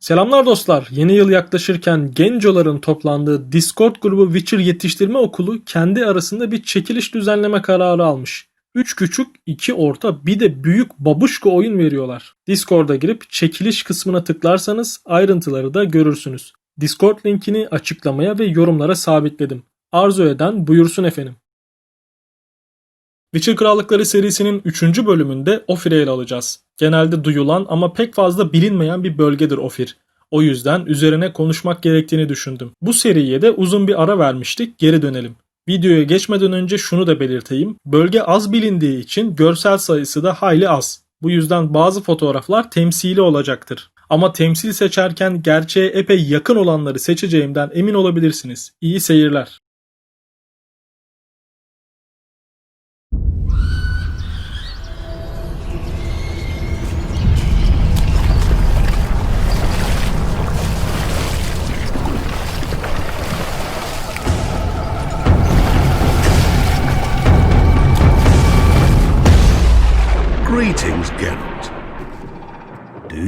Selamlar dostlar. Yeni yıl yaklaşırken gencoların toplandığı Discord grubu Witcher Yetiştirme Okulu kendi arasında bir çekiliş düzenleme kararı almış. 3 küçük, 2 orta, bir de büyük babuşka oyun veriyorlar. Discord'a girip çekiliş kısmına tıklarsanız ayrıntıları da görürsünüz. Discord linkini açıklamaya ve yorumlara sabitledim. Arzu eden buyursun efendim. Witcher Krallıkları serisinin 3. bölümünde Ofir'i ele alacağız. Genelde duyulan ama pek fazla bilinmeyen bir bölgedir Ofir. O yüzden üzerine konuşmak gerektiğini düşündüm. Bu seriye de uzun bir ara vermiştik, geri dönelim. Videoya geçmeden önce şunu da belirteyim. Bölge az bilindiği için görsel sayısı da hayli az. Bu yüzden bazı fotoğraflar temsili olacaktır. Ama temsil seçerken gerçeğe epey yakın olanları seçeceğimden emin olabilirsiniz. İyi seyirler.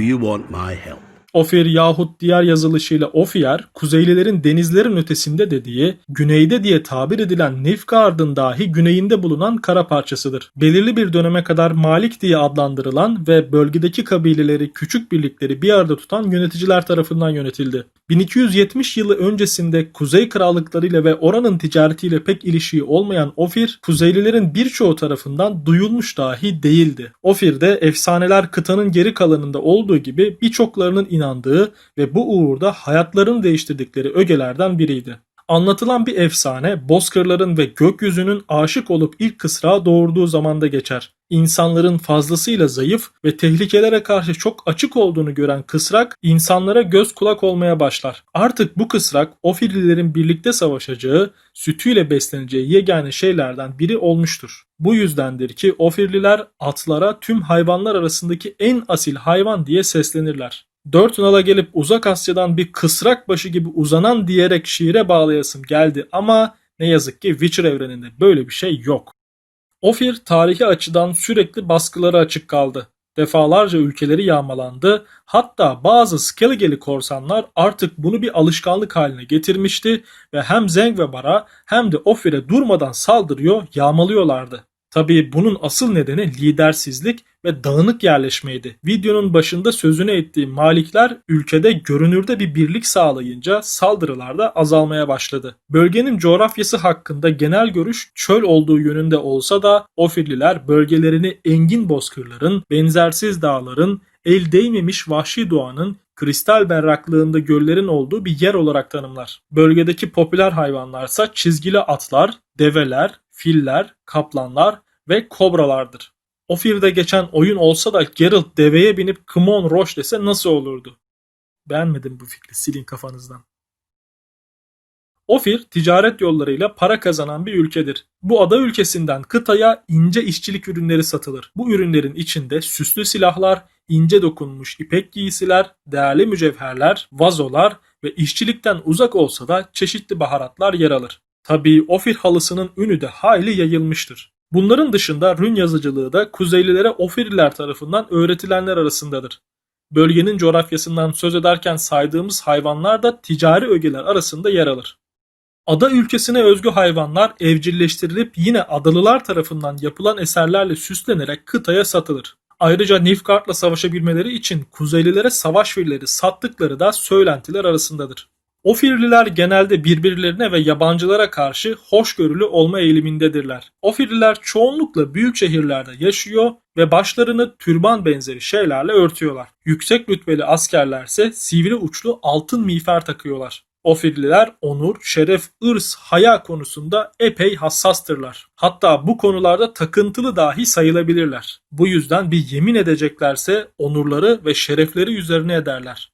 You want my help? Ofir yahut diğer yazılışıyla Ofier, Kuzeylilerin denizlerin ötesinde dediği, güneyde diye tabir edilen Nilfgaard'ın dahi güneyinde bulunan kara parçasıdır. Belirli bir döneme kadar Malik diye adlandırılan ve bölgedeki kabileleri, küçük birlikleri bir arada tutan yöneticiler tarafından yönetildi. 1270 yılı öncesinde Kuzey Krallıklarıyla ve oranın ticaretiyle pek ilişiği olmayan Ofir, Kuzeylilerin birçoğu tarafından duyulmuş dahi değildi. Ofir'de efsaneler kıtanın geri kalanında olduğu gibi birçoklarının inandığı ve bu uğurda hayatlarını değiştirdikleri ögelerden biriydi. Anlatılan bir efsane bozkırların ve gökyüzünün aşık olup ilk kısrağı doğurduğu zamanda geçer. İnsanların fazlasıyla zayıf ve tehlikelere karşı çok açık olduğunu gören kısrak insanlara göz kulak olmaya başlar. Artık bu kısrak Ofirlilerin birlikte savaşacağı, sütüyle besleneceği yegane şeylerden biri olmuştur. Bu yüzdendir ki Ofirliler atlara tüm hayvanlar arasındaki en asil hayvan diye seslenirler. Dört nala gelip uzak Asya'dan bir kısrak başı gibi uzanan diyerek şiire bağlayasım geldi ama ne yazık ki Witcher evreninde böyle bir şey yok. Ofir tarihi açıdan sürekli baskılara açık kaldı. Defalarca ülkeleri yağmalandı. Hatta bazı Skelligeli korsanlar artık bunu bir alışkanlık haline getirmişti ve hem Zeng ve Bara hem de Ofir'e durmadan saldırıyor, yağmalıyorlardı. Tabii bunun asıl nedeni lidersizlik ve dağınık yerleşmeydi. Videonun başında sözünü ettiğim Malikler ülkede görünürde bir birlik sağlayınca saldırılar da azalmaya başladı. Bölgenin coğrafyası hakkında genel görüş çöl olduğu yönünde olsa da Ofirliler bölgelerini engin bozkırların, benzersiz dağların, el değmemiş vahşi doğanın kristal berraklığında göllerin olduğu bir yer olarak tanımlar. Bölgedeki popüler hayvanlarsa çizgili atlar, develer, filler, kaplanlar ve kobralardır. Ofir'de geçen oyun olsa da Geralt deveye binip Kmon Roş dese nasıl olurdu? Beğenmedim bu fikri silin kafanızdan. Ofir ticaret yollarıyla para kazanan bir ülkedir. Bu ada ülkesinden kıtaya ince işçilik ürünleri satılır. Bu ürünlerin içinde süslü silahlar, ince dokunmuş ipek giysiler, değerli mücevherler, vazolar ve işçilikten uzak olsa da çeşitli baharatlar yer alır. Tabii Ofir halısının ünü de hayli yayılmıştır. Bunların dışında rün yazıcılığı da Kuzeylilere Ofirliler tarafından öğretilenler arasındadır. Bölgenin coğrafyasından söz ederken saydığımız hayvanlar da ticari ögeler arasında yer alır. Ada ülkesine özgü hayvanlar evcilleştirilip yine adalılar tarafından yapılan eserlerle süslenerek kıtaya satılır. Ayrıca Nilfgaard'la savaşabilmeleri için Kuzeylilere savaş filleri sattıkları da söylentiler arasındadır. Ofirliler genelde birbirlerine ve yabancılara karşı hoşgörülü olma eğilimindedirler. Ofirliler çoğunlukla büyük şehirlerde yaşıyor ve başlarını türban benzeri şeylerle örtüyorlar. Yüksek rütbeli askerlerse sivri uçlu altın miğfer takıyorlar. Ofirliler onur, şeref, ırs, haya konusunda epey hassastırlar. Hatta bu konularda takıntılı dahi sayılabilirler. Bu yüzden bir yemin edeceklerse onurları ve şerefleri üzerine ederler.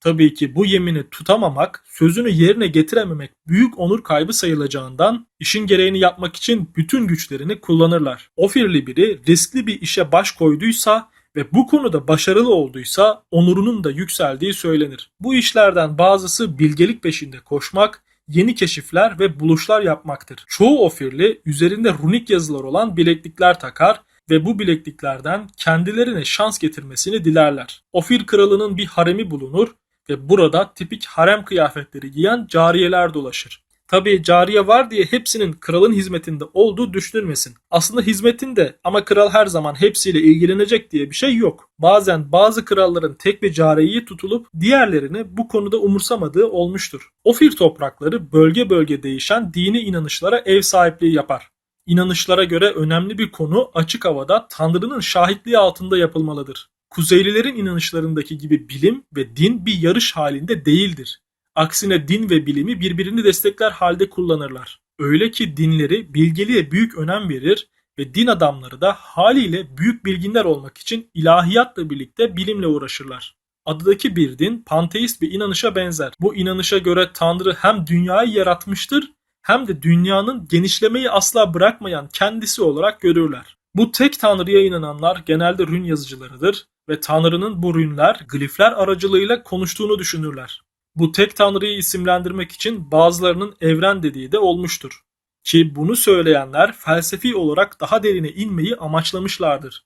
Tabii ki bu yemini tutamamak, sözünü yerine getirememek büyük onur kaybı sayılacağından işin gereğini yapmak için bütün güçlerini kullanırlar. Ofirli biri riskli bir işe baş koyduysa ve bu konuda başarılı olduysa onurunun da yükseldiği söylenir. Bu işlerden bazısı bilgelik peşinde koşmak, yeni keşifler ve buluşlar yapmaktır. Çoğu ofirli üzerinde runik yazılar olan bileklikler takar ve bu bilekliklerden kendilerine şans getirmesini dilerler. Ofir kralının bir haremi bulunur ve burada tipik harem kıyafetleri giyen cariyeler dolaşır. Tabii cariye var diye hepsinin kralın hizmetinde olduğu düşünülmesin. Aslında hizmetinde ama kral her zaman hepsiyle ilgilenecek diye bir şey yok. Bazen bazı kralların tek bir cariyeyi tutulup diğerlerini bu konuda umursamadığı olmuştur. Ofir toprakları bölge bölge değişen dini inanışlara ev sahipliği yapar. İnanışlara göre önemli bir konu açık havada Tanrı'nın şahitliği altında yapılmalıdır. Kuzeylilerin inanışlarındaki gibi bilim ve din bir yarış halinde değildir. Aksine din ve bilimi birbirini destekler halde kullanırlar. Öyle ki dinleri bilgeliğe büyük önem verir ve din adamları da haliyle büyük bilginler olmak için ilahiyatla birlikte bilimle uğraşırlar. Adadaki bir din panteist bir inanışa benzer. Bu inanışa göre Tanrı hem dünyayı yaratmıştır hem de dünyanın genişlemeyi asla bırakmayan kendisi olarak görürler. Bu tek Tanrı'ya inananlar genelde rün yazıcılarıdır ve Tanrı'nın bu rünler, glifler aracılığıyla konuştuğunu düşünürler. Bu tek Tanrı'yı isimlendirmek için bazılarının evren dediği de olmuştur. Ki bunu söyleyenler felsefi olarak daha derine inmeyi amaçlamışlardır.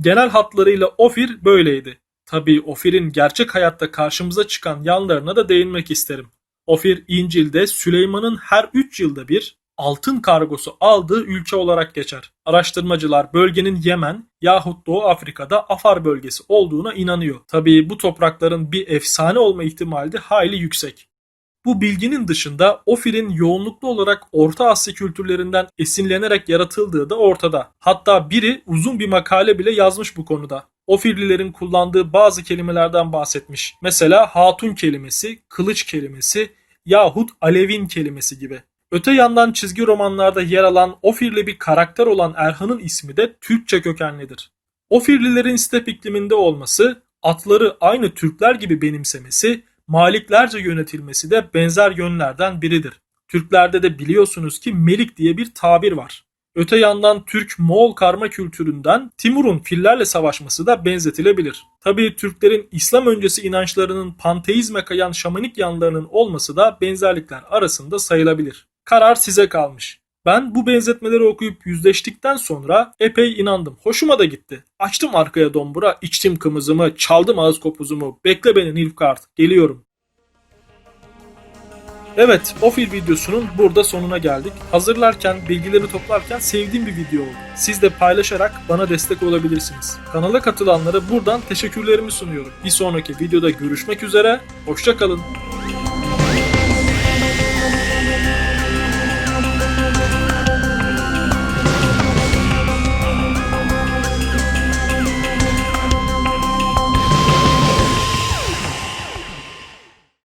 Genel hatlarıyla Ofir böyleydi. Tabii Ofir'in gerçek hayatta karşımıza çıkan yanlarına da değinmek isterim. Ofir İncil'de Süleyman'ın her 3 yılda bir altın kargosu aldığı ülke olarak geçer. Araştırmacılar bölgenin Yemen yahut Doğu Afrika'da Afar bölgesi olduğuna inanıyor. Tabii bu toprakların bir efsane olma ihtimali de hayli yüksek. Bu bilginin dışında Ofir'in yoğunluklu olarak Orta Asya kültürlerinden esinlenerek yaratıldığı da ortada. Hatta biri uzun bir makale bile yazmış bu konuda. Ofirlilerin kullandığı bazı kelimelerden bahsetmiş. Mesela hatun kelimesi, kılıç kelimesi yahut alevin kelimesi gibi. Öte yandan çizgi romanlarda yer alan Ofirli bir karakter olan Erhan'ın ismi de Türkçe kökenlidir. Ofirlilerin step ikliminde olması, atları aynı Türkler gibi benimsemesi, maliklerce yönetilmesi de benzer yönlerden biridir. Türklerde de biliyorsunuz ki melik diye bir tabir var. Öte yandan Türk-Moğol karma kültüründen Timur'un fillerle savaşması da benzetilebilir. Tabii Türklerin İslam öncesi inançlarının panteizme kayan şamanik yanlarının olması da benzerlikler arasında sayılabilir. Karar size kalmış. Ben bu benzetmeleri okuyup yüzleştikten sonra epey inandım. Hoşuma da gitti. Açtım arkaya dombura, içtim kımızımı, çaldım ağız kopuzumu. Bekle beni Nilfgaard, geliyorum. Evet, o fil videosunun burada sonuna geldik. Hazırlarken, bilgileri toplarken sevdiğim bir video oldu. Siz de paylaşarak bana destek olabilirsiniz. Kanala katılanlara buradan teşekkürlerimi sunuyorum. Bir sonraki videoda görüşmek üzere, hoşçakalın.